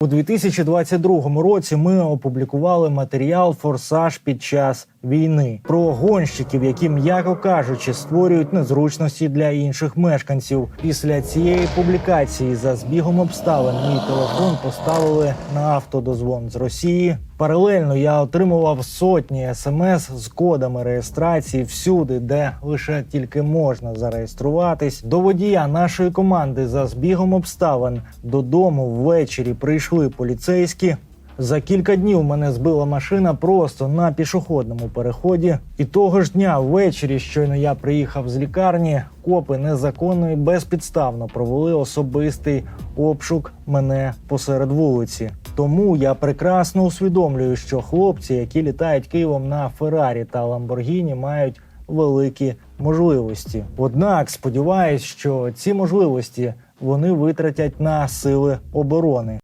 У 2022 році ми опублікували матеріал Форсаж під час війни про гонщиків, які, м'яко кажучи, створюють незручності для інших мешканців. Після цієї публікації за збігом обставин мій телефон поставили на автодозвон з Росії. Паралельно я отримував сотні смс з кодами реєстрації всюди, де лише тільки можна зареєструватись. До водія нашої команди за збігом обставин додому ввечері прийшли поліцейські. За кілька днів мене збила машина просто на пішохідному переході. І того ж дня ввечері, щойно я приїхав з лікарні, копи незаконно і безпідставно провели особистий обшук мене посеред вулиці. Тому я прекрасно усвідомлюю, що хлопці, які літають Києвом на Феррарі та Ламборгіні, мають великі можливості. Однак сподіваюсь, що ці можливості вони витратять на сили оборони.